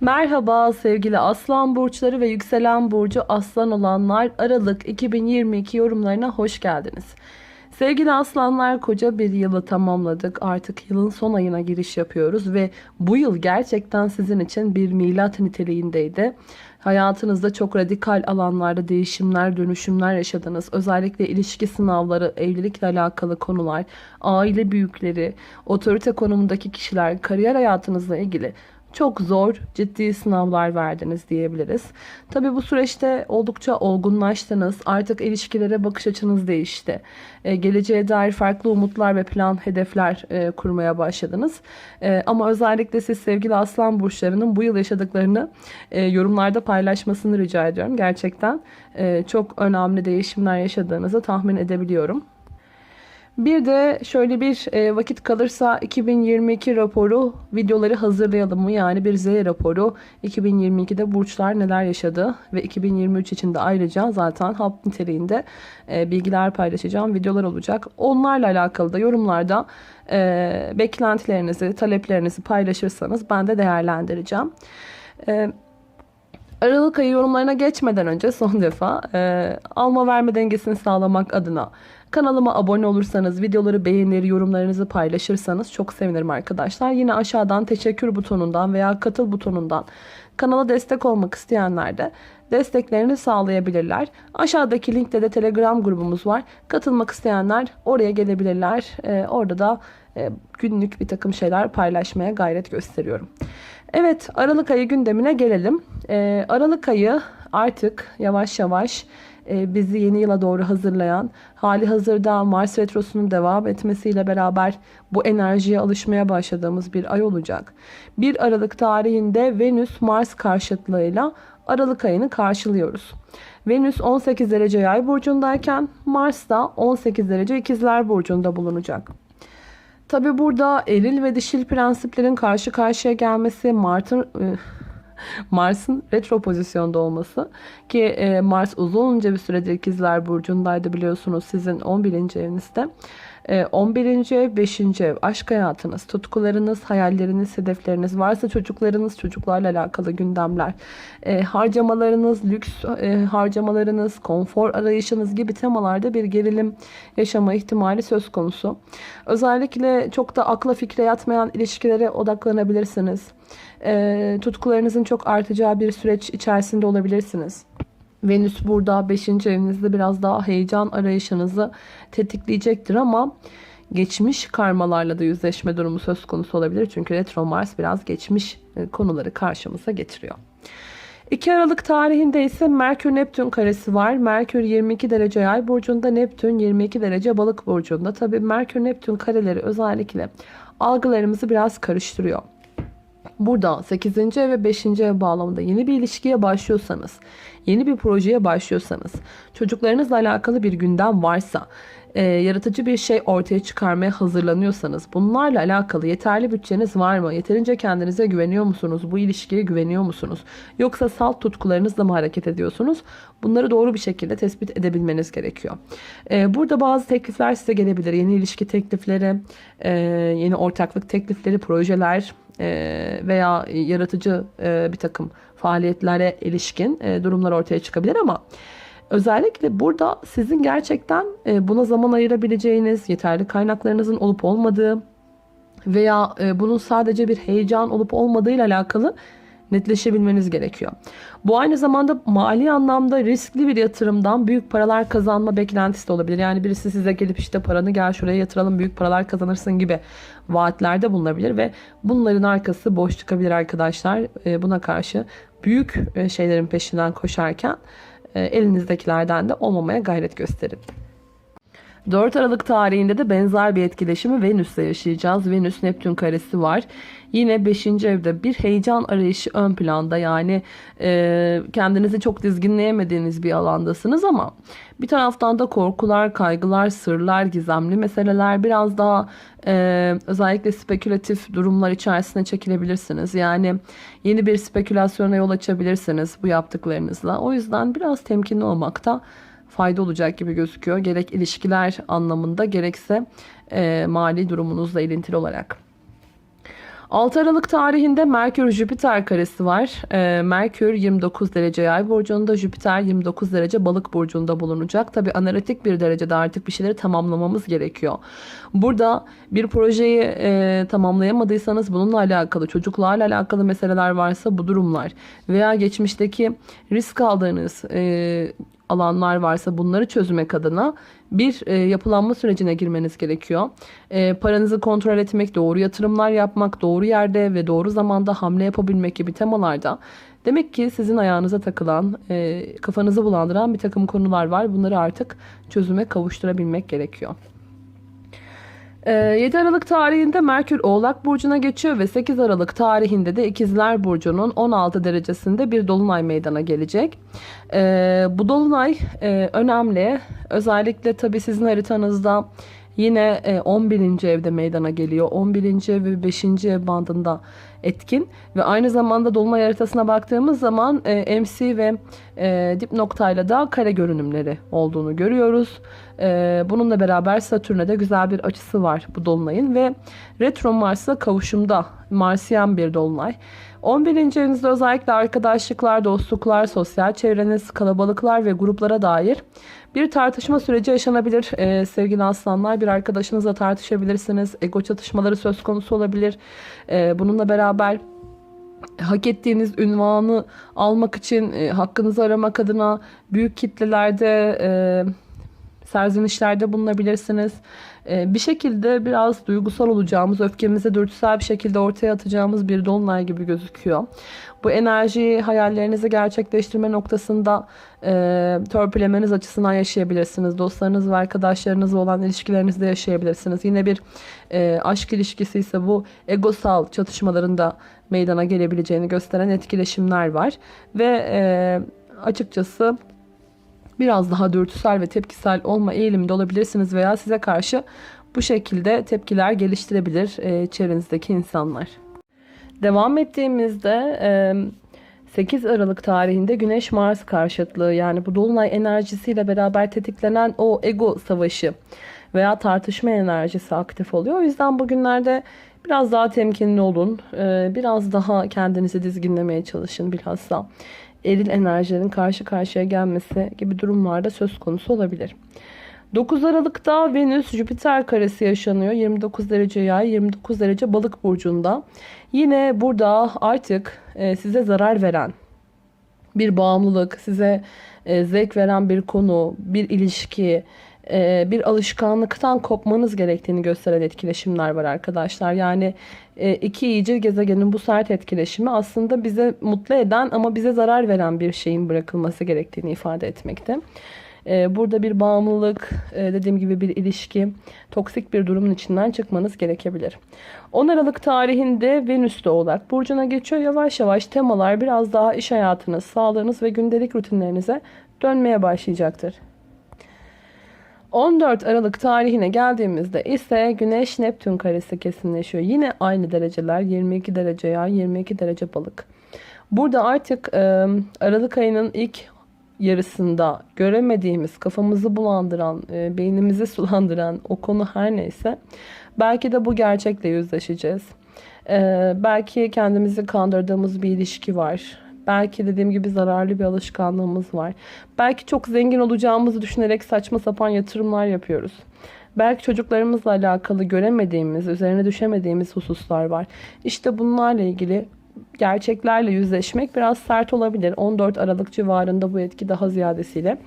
Merhaba sevgili Aslan burçları ve yükselen burcu Aslan olanlar Aralık 2022 yorumlarına hoş geldiniz. Sevgili aslanlar koca bir yılı tamamladık. Artık yılın son ayına giriş yapıyoruz ve bu yıl gerçekten sizin için bir milat niteliğindeydi. Hayatınızda çok radikal alanlarda değişimler, dönüşümler yaşadınız. Özellikle ilişki sınavları, evlilikle alakalı konular, aile büyükleri, otorite konumundaki kişiler, kariyer hayatınızla ilgili çok zor, ciddi sınavlar verdiniz diyebiliriz. Tabii bu süreçte oldukça olgunlaştınız. Artık ilişkilere bakış açınız değişti. Ee, geleceğe dair farklı umutlar ve plan, hedefler e, kurmaya başladınız. E, ama özellikle siz sevgili aslan burçlarının bu yıl yaşadıklarını e, yorumlarda paylaşmasını rica ediyorum. Gerçekten e, çok önemli değişimler yaşadığınızı tahmin edebiliyorum. Bir de şöyle bir e, vakit kalırsa 2022 raporu videoları hazırlayalım mı? Yani bir Z raporu 2022'de burçlar neler yaşadı ve 2023 için de ayrıca zaten hap niteliğinde e, bilgiler paylaşacağım videolar olacak. Onlarla alakalı da yorumlarda e, beklentilerinizi, taleplerinizi paylaşırsanız ben de değerlendireceğim. Aralık ayı yorumlarına geçmeden önce son defa alma verme dengesini sağlamak adına kanalıma abone olursanız, videoları beğenir, yorumlarınızı paylaşırsanız çok sevinirim arkadaşlar. Yine aşağıdan teşekkür butonundan veya katıl butonundan kanala destek olmak isteyenler de desteklerini sağlayabilirler. Aşağıdaki linkte de Telegram grubumuz var. Katılmak isteyenler oraya gelebilirler. E, orada da e, günlük bir takım şeyler paylaşmaya gayret gösteriyorum. Evet Aralık ayı gündemine gelelim. Ee, Aralık ayı artık yavaş yavaş bizi yeni yıla doğru hazırlayan hali hazırda Mars Retrosu'nun devam etmesiyle beraber bu enerjiye alışmaya başladığımız bir ay olacak. 1 Aralık tarihinde Venüs Mars karşıtlığıyla Aralık ayını karşılıyoruz. Venüs 18 derece yay burcundayken Mars da 18 derece ikizler burcunda bulunacak. Tabi burada eril ve dişil prensiplerin karşı karşıya gelmesi Mart'ın e, Mars'ın retro pozisyonda olması ki e, Mars uzunca bir süredir ikizler burcundaydı biliyorsunuz sizin 11. evinizde. 11. Ee, ev, 5. ev, aşk hayatınız, tutkularınız, hayalleriniz, hedefleriniz, varsa çocuklarınız, çocuklarla alakalı gündemler, e, harcamalarınız, lüks e, harcamalarınız, konfor arayışınız gibi temalarda bir gerilim yaşama ihtimali söz konusu. Özellikle çok da akla fikre yatmayan ilişkilere odaklanabilirsiniz. E, tutkularınızın çok artacağı bir süreç içerisinde olabilirsiniz. Venüs burada 5. evinizde biraz daha heyecan arayışınızı tetikleyecektir ama geçmiş karmalarla da yüzleşme durumu söz konusu olabilir. Çünkü retro Mars biraz geçmiş e, konuları karşımıza getiriyor. 2 Aralık tarihinde ise Merkür Neptün karesi var. Merkür 22 derece yay burcunda, Neptün 22 derece balık burcunda. Tabii Merkür Neptün kareleri özellikle algılarımızı biraz karıştırıyor. Burada 8. ev ve 5. ev bağlamında yeni bir ilişkiye başlıyorsanız, yeni bir projeye başlıyorsanız, çocuklarınızla alakalı bir gündem varsa, e, yaratıcı bir şey ortaya çıkarmaya hazırlanıyorsanız, bunlarla alakalı yeterli bütçeniz var mı? Yeterince kendinize güveniyor musunuz? Bu ilişkiye güveniyor musunuz? Yoksa salt tutkularınızla mı hareket ediyorsunuz? Bunları doğru bir şekilde tespit edebilmeniz gerekiyor. E, burada bazı teklifler size gelebilir. Yeni ilişki teklifleri, e, yeni ortaklık teklifleri, projeler, e, veya yaratıcı e, bir takım faaliyetlere ilişkin e, durumlar ortaya çıkabilir ama özellikle burada sizin gerçekten buna zaman ayırabileceğiniz, yeterli kaynaklarınızın olup olmadığı veya bunun sadece bir heyecan olup olmadığı ile alakalı netleşebilmeniz gerekiyor. Bu aynı zamanda mali anlamda riskli bir yatırımdan büyük paralar kazanma beklentisi de olabilir. Yani birisi size gelip işte paranı gel şuraya yatıralım büyük paralar kazanırsın gibi vaatlerde bulunabilir ve bunların arkası boş çıkabilir arkadaşlar. E, buna karşı büyük e, şeylerin peşinden koşarken e, elinizdekilerden de olmamaya gayret gösterin. 4 Aralık tarihinde de benzer bir etkileşimi Venüs'le yaşayacağız. Venüs Neptün karesi var. Yine 5. evde bir heyecan arayışı ön planda. Yani e, kendinizi çok dizginleyemediğiniz bir alandasınız ama bir taraftan da korkular, kaygılar, sırlar, gizemli meseleler biraz daha e, özellikle spekülatif durumlar içerisine çekilebilirsiniz. Yani yeni bir spekülasyona yol açabilirsiniz bu yaptıklarınızla. O yüzden biraz temkinli olmakta fayda olacak gibi gözüküyor. Gerek ilişkiler anlamında gerekse e, mali durumunuzla ilintili olarak. 6 Aralık tarihinde Merkür Jüpiter karesi var. Ee, Merkür 29 derece yay burcunda, Jüpiter 29 derece balık burcunda bulunacak. Tabi analitik bir derecede artık bir şeyleri tamamlamamız gerekiyor. Burada bir projeyi e, tamamlayamadıysanız bununla alakalı, çocuklarla alakalı meseleler varsa bu durumlar veya geçmişteki risk aldığınız e, alanlar varsa bunları çözmek adına bir e, yapılanma sürecine girmeniz gerekiyor. E, paranızı kontrol etmek, doğru yatırımlar yapmak, doğru yerde ve doğru zamanda hamle yapabilmek gibi temalarda demek ki sizin ayağınıza takılan, e, kafanızı bulandıran bir takım konular var. Bunları artık çözüme kavuşturabilmek gerekiyor. 7 Aralık tarihinde Merkür Oğlak Burcu'na geçiyor ve 8 Aralık tarihinde de İkizler Burcu'nun 16 derecesinde bir dolunay meydana gelecek. Ee, bu dolunay e, önemli. Özellikle tabii sizin haritanızda yine 11. E, evde meydana geliyor. 11. ev ve 5. ev bandında etkin ve aynı zamanda dolunay haritasına baktığımız zaman e, MC ve e, dip noktayla da kare görünümleri olduğunu görüyoruz. Bununla beraber Satürn'e de güzel bir açısı var bu dolunayın ve retro Mars'la kavuşumda Marsiyen bir dolunay. 11. evinizde özellikle arkadaşlıklar, dostluklar, sosyal çevreniz, kalabalıklar ve gruplara dair bir tartışma süreci yaşanabilir. Ee, sevgili aslanlar bir arkadaşınızla tartışabilirsiniz. Ego çatışmaları söz konusu olabilir. Ee, bununla beraber hak ettiğiniz ünvanı almak için e, hakkınızı aramak adına büyük kitlelerde e, serzenişlerde bulunabilirsiniz. E, bir şekilde biraz duygusal olacağımız, öfkemizi dürtüsel bir şekilde ortaya atacağımız bir dolunay gibi gözüküyor. Bu enerjiyi hayallerinizi gerçekleştirme noktasında e, törpülemeniz açısından yaşayabilirsiniz. Dostlarınız ve arkadaşlarınızla olan ilişkilerinizde yaşayabilirsiniz. Yine bir e, aşk ilişkisi ise bu egosal çatışmalarında meydana gelebileceğini gösteren etkileşimler var. Ve e, açıkçası biraz daha dürtüsel ve tepkisel olma eğiliminde olabilirsiniz veya size karşı bu şekilde tepkiler geliştirebilir e, çevrenizdeki insanlar. Devam ettiğimizde 8 Aralık tarihinde Güneş Mars karşıtlığı yani bu dolunay enerjisiyle beraber tetiklenen o ego savaşı veya tartışma enerjisi aktif oluyor. O yüzden bugünlerde biraz daha temkinli olun. Biraz daha kendinizi dizginlemeye çalışın bilhassa. Eril enerjilerin karşı karşıya gelmesi gibi durumlarda söz konusu olabilir. 9 Aralık'ta Venüs Jüpiter karesi yaşanıyor. 29 derece yay, 29 derece balık burcunda. Yine burada artık e, size zarar veren bir bağımlılık, size e, zevk veren bir konu, bir ilişki, e, bir alışkanlıktan kopmanız gerektiğini gösteren etkileşimler var arkadaşlar. Yani iki iyice gezegenin bu sert etkileşimi aslında bize mutlu eden ama bize zarar veren bir şeyin bırakılması gerektiğini ifade etmekte. Ee, burada bir bağımlılık, e, dediğim gibi bir ilişki, toksik bir durumun içinden çıkmanız gerekebilir. 10 Aralık tarihinde Venüs de Oğlak Burcu'na geçiyor. Yavaş yavaş temalar biraz daha iş hayatınız, sağlığınız ve gündelik rutinlerinize dönmeye başlayacaktır. 14 Aralık tarihine geldiğimizde ise Güneş Neptün karesi kesinleşiyor. Yine aynı dereceler 22 derece yay 22 derece balık. Burada artık e, Aralık ayının ilk yarısında göremediğimiz, kafamızı bulandıran, e, beynimizi sulandıran o konu her neyse belki de bu gerçekle yüzleşeceğiz. E, belki kendimizi kandırdığımız bir ilişki var. Belki dediğim gibi zararlı bir alışkanlığımız var. Belki çok zengin olacağımızı düşünerek saçma sapan yatırımlar yapıyoruz. Belki çocuklarımızla alakalı göremediğimiz, üzerine düşemediğimiz hususlar var. İşte bunlarla ilgili gerçeklerle yüzleşmek biraz sert olabilir. 14 Aralık civarında bu etki daha ziyadesiyle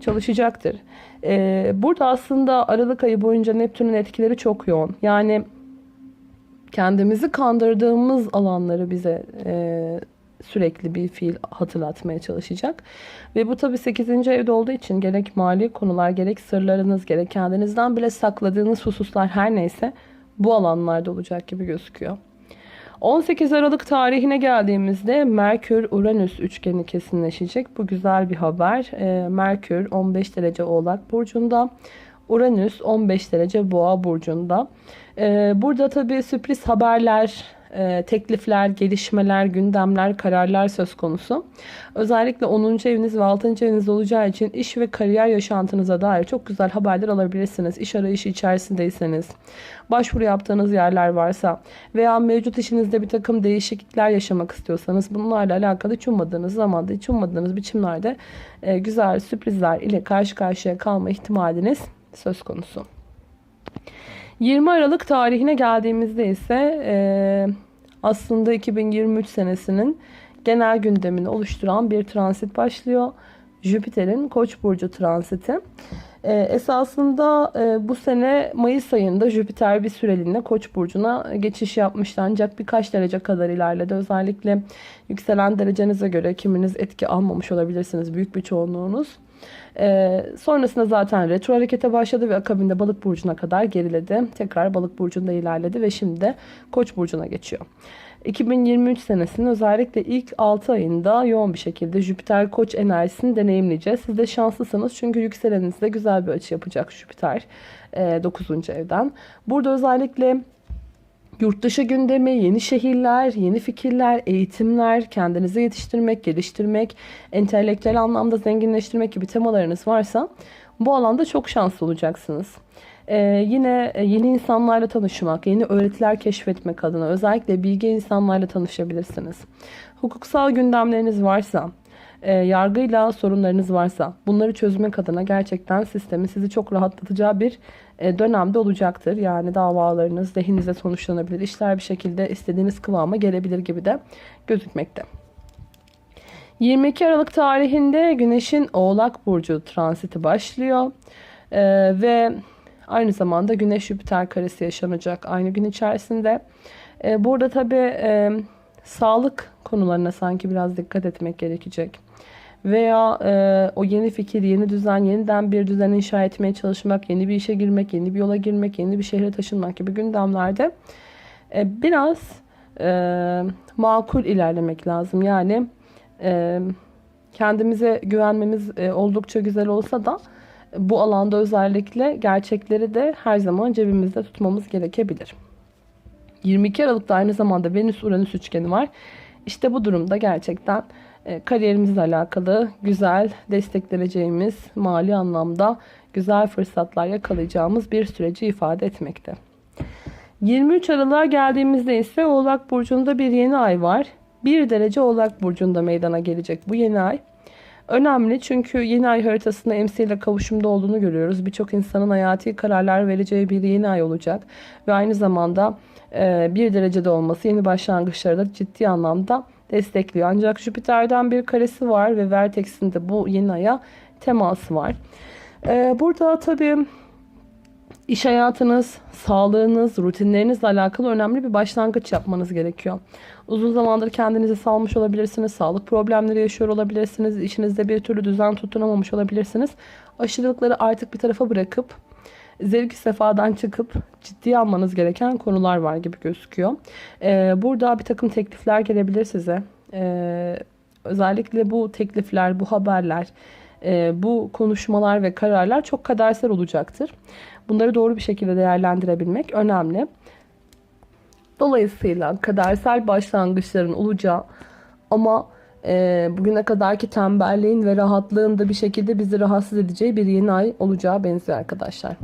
çalışacaktır. Ee, burada aslında Aralık ayı boyunca Neptün'ün etkileri çok yoğun. Yani kendimizi kandırdığımız alanları bize e, sürekli bir fiil hatırlatmaya çalışacak. Ve bu tabi 8. evde olduğu için gerek mali konular, gerek sırlarınız, gerek kendinizden bile sakladığınız hususlar her neyse bu alanlarda olacak gibi gözüküyor. 18 Aralık tarihine geldiğimizde Merkür-Uranüs üçgeni kesinleşecek. Bu güzel bir haber. Ee, Merkür 15 derece Oğlak Burcu'nda. Uranüs 15 derece Boğa Burcu'nda. Ee, burada tabii sürpriz haberler, e, teklifler, gelişmeler, gündemler, kararlar söz konusu. Özellikle 10. eviniz ve 6. eviniz olacağı için iş ve kariyer yaşantınıza dair çok güzel haberler alabilirsiniz. İş arayışı içerisindeyseniz, başvuru yaptığınız yerler varsa veya mevcut işinizde bir takım değişiklikler yaşamak istiyorsanız bunlarla alakalı hiç ummadığınız zamanda, hiç ummadığınız biçimlerde e, güzel sürprizler ile karşı karşıya kalma ihtimaliniz söz konusu. 20 Aralık tarihine geldiğimizde ise e, aslında 2023 senesinin genel gündemini oluşturan bir transit başlıyor. Jüpiter'in Koç burcu transiti. E, esasında e, bu sene Mayıs ayında Jüpiter bir süreliğine Koç burcuna geçiş yapmıştı ancak birkaç derece kadar ilerledi. Özellikle yükselen derecenize göre kiminiz etki almamış olabilirsiniz büyük bir çoğunluğunuz. Ee, sonrasında zaten retro harekete başladı ve akabinde balık burcuna kadar geriledi. Tekrar balık burcunda ilerledi ve şimdi koç burcuna geçiyor. 2023 senesinin özellikle ilk 6 ayında yoğun bir şekilde Jüpiter koç enerjisini deneyimleyeceğiz. Siz de şanslısınız çünkü yükselenizde güzel bir açı yapacak Jüpiter 9. evden. Burada özellikle Yurt dışı gündemi, yeni şehirler, yeni fikirler, eğitimler, kendinizi yetiştirmek, geliştirmek, entelektüel anlamda zenginleştirmek gibi temalarınız varsa bu alanda çok şanslı olacaksınız. Ee, yine yeni insanlarla tanışmak, yeni öğretiler keşfetmek adına özellikle bilgi insanlarla tanışabilirsiniz. Hukuksal gündemleriniz varsa, e, yargıyla sorunlarınız varsa bunları çözmek adına gerçekten sistemin sizi çok rahatlatacağı bir e, dönemde olacaktır. Yani davalarınız lehinize sonuçlanabilir. İşler bir şekilde istediğiniz kıvama gelebilir gibi de gözükmekte. 22 Aralık tarihinde Güneş'in Oğlak Burcu transiti başlıyor. Ee, ve aynı zamanda Güneş Jüpiter karesi yaşanacak aynı gün içerisinde. Ee, burada tabi e, sağlık konularına sanki biraz dikkat etmek gerekecek veya e, o yeni fikir, yeni düzen, yeniden bir düzen inşa etmeye çalışmak, yeni bir işe girmek, yeni bir yola girmek, yeni bir şehre taşınmak gibi gündemlerde e, biraz e, makul ilerlemek lazım. Yani e, kendimize güvenmemiz e, oldukça güzel olsa da bu alanda özellikle gerçekleri de her zaman cebimizde tutmamız gerekebilir. 22 Aralık'ta aynı zamanda Venüs-Uranüs üçgeni var. İşte bu durumda gerçekten kariyerimizle alakalı güzel destekleneceğimiz mali anlamda güzel fırsatlar yakalayacağımız bir süreci ifade etmekte. 23 Aralık'a geldiğimizde ise Oğlak Burcu'nda bir yeni ay var. 1 derece Oğlak Burcu'nda meydana gelecek bu yeni ay. Önemli çünkü yeni ay haritasında MC ile kavuşumda olduğunu görüyoruz. Birçok insanın hayati kararlar vereceği bir yeni ay olacak. Ve aynı zamanda e, bir derecede olması yeni başlangıçları da ciddi anlamda destekliyor. Ancak Jüpiter'den bir karesi var ve Vertex'in de bu yeni aya teması var. E, burada tabii iş hayatınız, sağlığınız, rutinlerinizle alakalı önemli bir başlangıç yapmanız gerekiyor. Uzun zamandır kendinizi salmış olabilirsiniz. Sağlık problemleri yaşıyor olabilirsiniz. İşinizde bir türlü düzen tutunamamış olabilirsiniz. Aşırılıkları artık bir tarafa bırakıp zevki sefadan çıkıp ciddiye almanız gereken konular var gibi gözüküyor. Ee, burada bir takım teklifler gelebilir size. Ee, özellikle bu teklifler, bu haberler, e, bu konuşmalar ve kararlar çok kadersel olacaktır. Bunları doğru bir şekilde değerlendirebilmek önemli. Dolayısıyla kadersel başlangıçların olacağı ama e, bugüne kadarki tembelliğin ve rahatlığın da bir şekilde bizi rahatsız edeceği bir yeni ay olacağı benziyor arkadaşlar.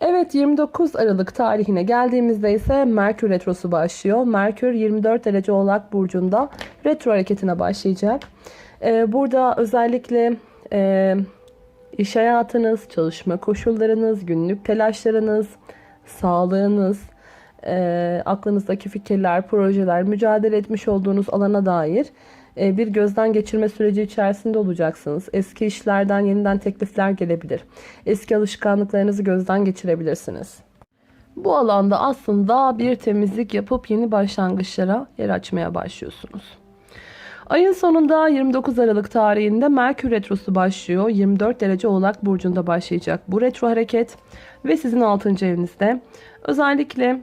Evet 29 Aralık tarihine geldiğimizde ise Merkür Retrosu başlıyor. Merkür 24 derece Oğlak Burcu'nda retro hareketine başlayacak. Ee, burada özellikle e, iş hayatınız, çalışma koşullarınız, günlük telaşlarınız, sağlığınız, e, aklınızdaki fikirler, projeler, mücadele etmiş olduğunuz alana dair bir gözden geçirme süreci içerisinde olacaksınız. Eski işlerden yeniden teklifler gelebilir. Eski alışkanlıklarınızı gözden geçirebilirsiniz. Bu alanda aslında bir temizlik yapıp yeni başlangıçlara yer açmaya başlıyorsunuz. Ayın sonunda 29 Aralık tarihinde Merkür Retrosu başlıyor. 24 derece Oğlak Burcu'nda başlayacak bu retro hareket ve sizin 6. evinizde. Özellikle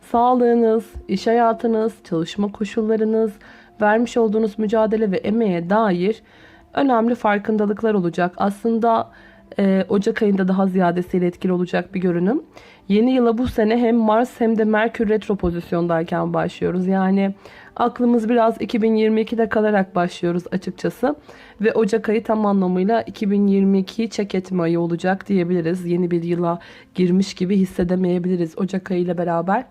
sağlığınız, iş hayatınız, çalışma koşullarınız, vermiş olduğunuz mücadele ve emeğe dair önemli farkındalıklar olacak. Aslında Ee, Ocak ayında daha ziyadesiyle etkili olacak bir görünüm. Yeni yıla bu sene hem Mars hem de Merkür retro pozisyondayken başlıyoruz. Yani aklımız biraz 2022'de kalarak başlıyoruz açıkçası. Ve Ocak ayı tam anlamıyla 2022'yi çek etme ayı olacak diyebiliriz. Yeni bir yıla girmiş gibi hissedemeyebiliriz Ocak ayı ile beraber.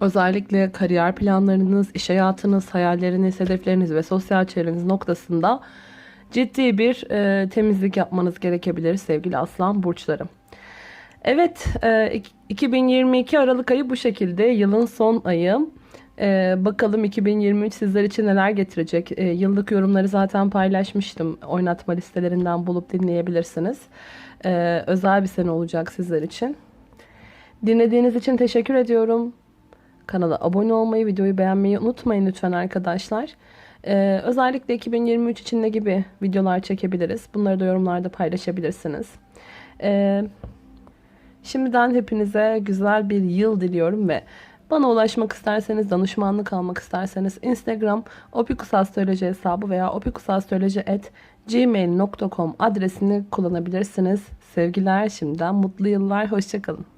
Özellikle kariyer planlarınız, iş hayatınız, hayalleriniz, hedefleriniz ve sosyal çevreniz noktasında ciddi bir e, temizlik yapmanız gerekebilir sevgili aslan burçlarım. Evet, e, ik- 2022 Aralık ayı bu şekilde. Yılın son ayı. E, bakalım 2023 sizler için neler getirecek. E, yıllık yorumları zaten paylaşmıştım. Oynatma listelerinden bulup dinleyebilirsiniz. E, özel bir sene olacak sizler için. Dinlediğiniz için teşekkür ediyorum. Kanala abone olmayı, videoyu beğenmeyi unutmayın lütfen arkadaşlar. Ee, özellikle 2023 için ne gibi videolar çekebiliriz? Bunları da yorumlarda paylaşabilirsiniz. Ee, şimdiden hepinize güzel bir yıl diliyorum ve bana ulaşmak isterseniz, danışmanlık almak isterseniz Instagram opikusastroloji hesabı veya opikusastroloji.gmail.com adresini kullanabilirsiniz. Sevgiler şimdiden mutlu yıllar, hoşçakalın.